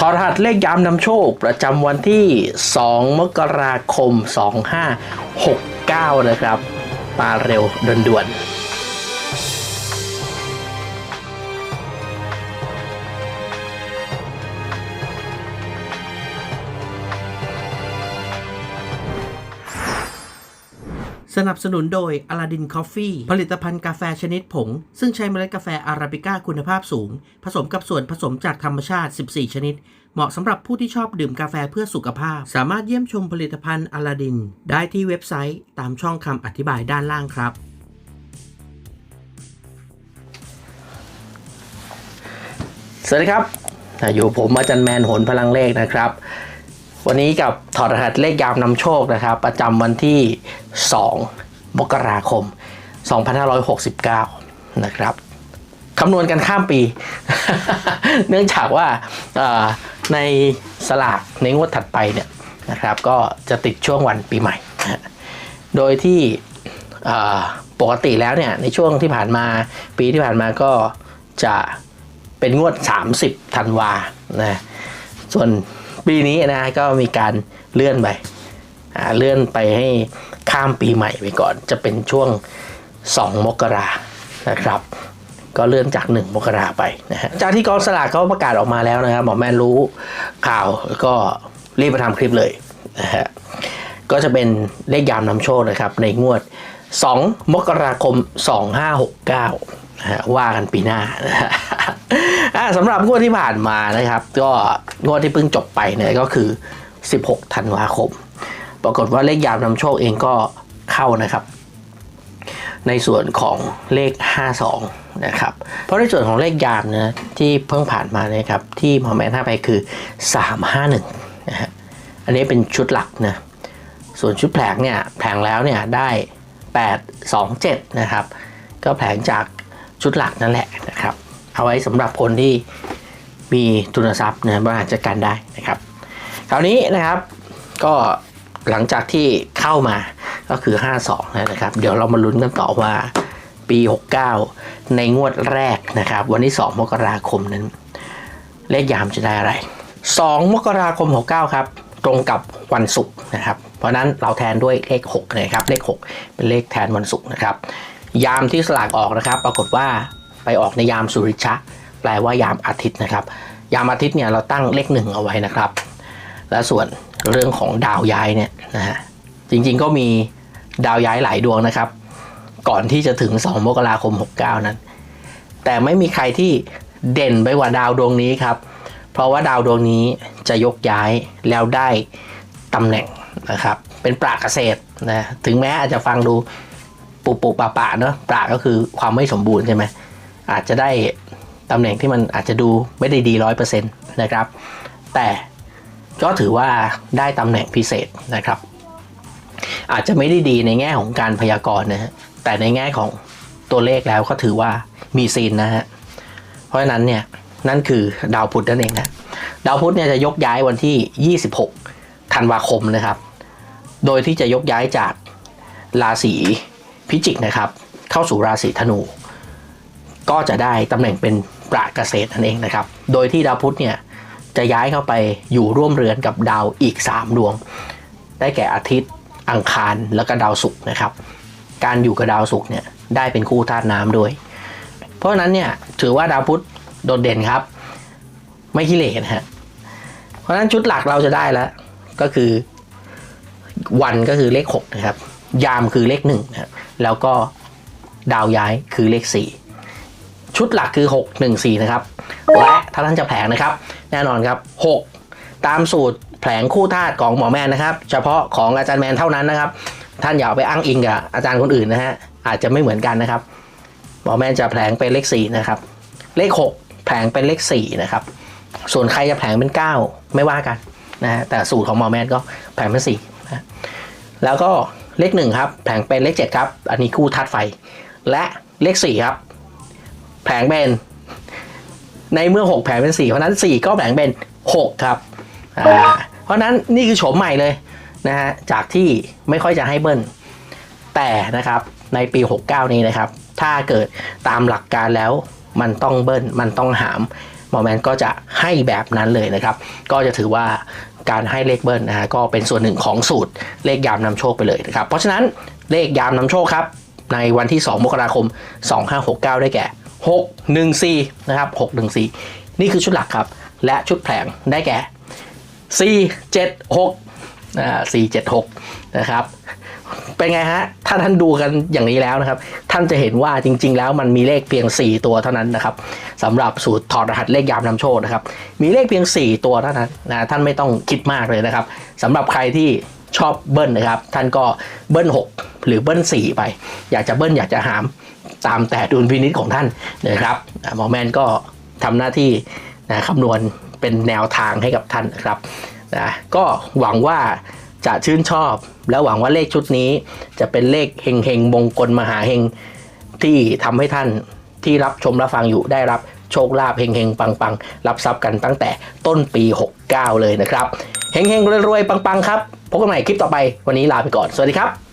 ถอรหัสเลขยามนำโชค ประจำวันที่ 2 มกราคม 2569 นะครับ มาเร็วด่วนๆ สนับสนุนโดย Aladdin Coffee ผลิตภัณฑ์กาแฟชนิดผง ซึ่งใช้เมล็ดกาแฟอาราบิก้าคุณภาพสูง ผสมกับส่วนผสมจากธรรมชาติ 14 ชนิด เหมาะสำหรับผู้ที่ชอบดื่มกาแฟเพื่อสุขภาพ สามารถเยี่ยมชมผลิตภัณฑ์ Aladdin ได้ที่เว็บไซต์ตามช่องคำอธิบายด้านล่างครับสวัสดีครับอยู่ผมอาจารย์แมนโหนพลังเลขนะครับ วันนี้กับถอดรหัสเลขยามนำโชคนะครับ ประจำวันที่ 2 มกราคม 2569 นะครับคำนวณกันข้ามปี เนื่องจากว่าในสลากในงวดถัดไปเนี่ยนะครับ ก็จะติดช่วงวันปีใหม่ โดยที่ปกติแล้วเนี่ยในช่วงที่ผ่านมาปีที่ผ่านมาก็จะเป็นงวด 30ธันวานะส่วน ปีนี้นะก็มีการเลื่อนไปเลื่อนไปให้ข้ามปีใหม่ไปก่อน จะเป็นช่วง 2 มกรานะครับ ก็เลื่อนจาก 1 มกราไปนะฮะจากที่กองสลากเขาประกาศออกมาแล้วนะครับหมอแมนรู้ข่าวก็รีบมาทำคลิปเลยนะฮะก็จะเป็นเลขยามนำโชคนะครับ ในงวด 2 มกราคม 2569นะฮะว่ากันปีหน้านะฮะอ่า สำหรับงวดที่ผ่านมานะครับ ก็งวดที่เพิ่งจบไปเนี่ยก็คือ 16 ธันวาคม ปรากฏว่าเลขยามนำโชคเองก็เข้านะครับ ในส่วนของเลข 52 นะครับ เพราะในส่วนของเลขยามนะที่เพิ่งผ่านมาเนะครับ ที่หมอแมนให้ไปคือ 351 นะฮะ อันนี้เป็นชุดหลักนะ ส่วนชุดแผลงเนี่ยแผงแล้วเนี่ยได้ 8 2 7 นะครับ ก็แผงจากชุดหลักนั่นแหละนะครับ เอาไว้สำหรับคนที่มีทุนทรัพย์นะบริหารจัดการได้นะครับ คราวนี้นะครับก็หลังจากที่เข้ามาก็คือ 52 นะครับ เดี๋ยวเรามาลุ้นกันต่อว่าปี 69 ในงวดแรกนะครับ วันที่ 2 มกราคมนั้น เลขยามจะได้อะไร 2 มกราคม 69 ครับ ตรงกับวันศุกร์นะครับ เพราะนั้นเราแทนด้วยเลข6เลยครับ เลข 6 เป็นเลขแทนวันศุกร์นะครับ ยามที่สลากออกนะครับ ปรากฏว่า ไปออกในยามสุริชะ แปลว่ายามอาทิตย์นะครับ ยามอาทิตย์เนี่ยเราตั้งเลขหนึ่งเอาไว้นะครับ และส่วนเรื่องของดาวย้ายเนี่ยนะฮะจริงๆก็มีดาวย้ายหลายดวงนะครับ ก่อนที่จะถึง 2 มกราคม 69 นั้น แต่ไม่มีใครที่เด่นไปกว่าดาวดวงนี้ครับ เพราะว่าดาวดวงนี้จะยกย้ายแล้วได้ตำแหน่งนะครับ เป็นปรากเกษตรนะถึงแม้อาจจะฟังดูปุปุปะปะเนาะปราก็คือความไม่สมบูรณ์ใช่ไหม อาจจะได้ตำแหน่งที่มันอาจจะดูไม่ได้ดีร้อยเปอร์เซ็นต์นะครับ แต่ก็ถือว่าได้ตำแหน่งพิเศษนะครับ อาจจะไม่ได้ดีในแง่ของการพยากรณ์นะฮะแต่ในแง่ของตัวเลขแล้วก็ถือว่ามีซีนนะฮะเพราะฉะนั้นเนี่ยนั่นคือดาวพุธนั่นเองนะดาวพุธเนี่ยจะยกย้ายวันที่ 26 ธันวาคมนะครับ โดยที่จะยกย้ายจากราศีพิจิกนะครับ เข้าสู่ราศีธนู ก็จะได้ตำแหน่งเป็นปราเกษตรนั่นเองนะครับ โดยที่ดาวพุธเนี่ยจะย้ายเข้าไปอยู่ร่วมเรือนกับดาวอีก 3 ดวง ได้แก่อาทิตย์ อังคารแล้วก็ดาวศุกร์นะครับ การอยู่กับดาวศุกร์เนี่ยได้เป็นคู่ธาตุน้ำด้วย เพราะฉะนั้นเนี่ยถือว่าดาวพุธโดดเด่นครับ ไม่ขี้เหร่นะฮะ เพราะฉะนั้นชุดหลักเราจะได้แล้วก็คือวันก็คือเลข6นะครับ ยามคือเลข1นะครับแล้วก็ดาวย้ายคือเลข4 ชุดหลักคือ 6 1 4 นะครับ และถ้าท่านจะแผลงนะครับ แน่นอนครับ 6 ตามสูตรแผลงคู่ธาตุของหมอแมนนะครับ เฉพาะของอาจารย์แมนเท่านั้นนะครับ ท่านอย่าเอาไปอ้างอิงกับอาจารย์คนอื่นนะฮะอาจจะไม่เหมือนกันนะครับ หมอแมนจะแผลงเป็นเลข4นะครับเลข 6 แผลงเป็นเลข4นะครับส่วนใครจะแผลงเป็น 9 ไม่ว่ากันนะฮะแต่สูตรของหมอแมนก็แผลงเป็น4นะแล้วก็เลข1ครับแผลงเป็นเลข7ครับอันนี้คู่ธาตุไฟ และเลข4ครับ แผงเป็น ในเมื่อ 6 แผงเป็น 4 เพราะนั้น 4 ก็แผงเป็น 6 ครับ เพราะฉะนั้นนี่คือโฉมใหม่เลยนะฮะจากที่ไม่ค่อยจะให้เบิ้ลแต่นะครับในปี 69 นี้นะครับ ถ้าเกิดตามหลักการแล้วมันต้องเบิ้ลมันต้องหามหมอแมนก็จะให้แบบนั้นเลยนะครับ ก็จะถือว่าการให้เลขเบิ้ลนะฮะก็เป็นส่วนหนึ่งของสูตรเลขยามนำโชคไปเลยนะครับ เพราะฉะนั้นเลขยามนำโชคครับ ในวันที่ 2 มกราคม 2569 ได้แก่ 614 นะครับ 614 นี่คือชุดหลักครับ และชุดแผงได้แก่ 476นะ476 นะครับ เป็นไงฮะ ถ้าท่านดูกันอย่างนี้แล้วนะครับ ท่านจะเห็นว่าจริง ๆ แล้วมันมีเลขเพียง 4 ตัวเท่านั้นนะครับสำหรับสูตรถอดรหัสเลขยามนำโชคนะครับ มีเลขเพียง 4 ตัวเท่านั้นนะ ท่านไม่ต้องคิดมากเลยนะครับสำหรับใครที่ชอบเบิ้ลนะครับ ท่านก็เบิ้ล6 หรือเบิ้ล4 ไป อยากจะเบิ้ลอยากจะหาม ตามแต่ดุลพินิจของท่านนะครับหมอแมนก็ทำหน้าที่นะคำนวณเป็นแนวทางให้กับท่านนะครับนะก็หวังว่าจะชื่นชอบ และหวังว่าเลขชุดนี้จะเป็นเลขเฮงเฮงมงคลมหาเฮงที่ทำให้ท่านที่รับชมรับฟังอยู่ได้รับโชคลาภเฮงเฮงปังปังรับทรัพย์กันตั้งแต่ต้นปี 69 เลยนะครับเฮงเฮงๆรวยๆปังครับพบกันใหม่คลิปต่อไปวันนี้ลาไปก่อน สวัสดีครับ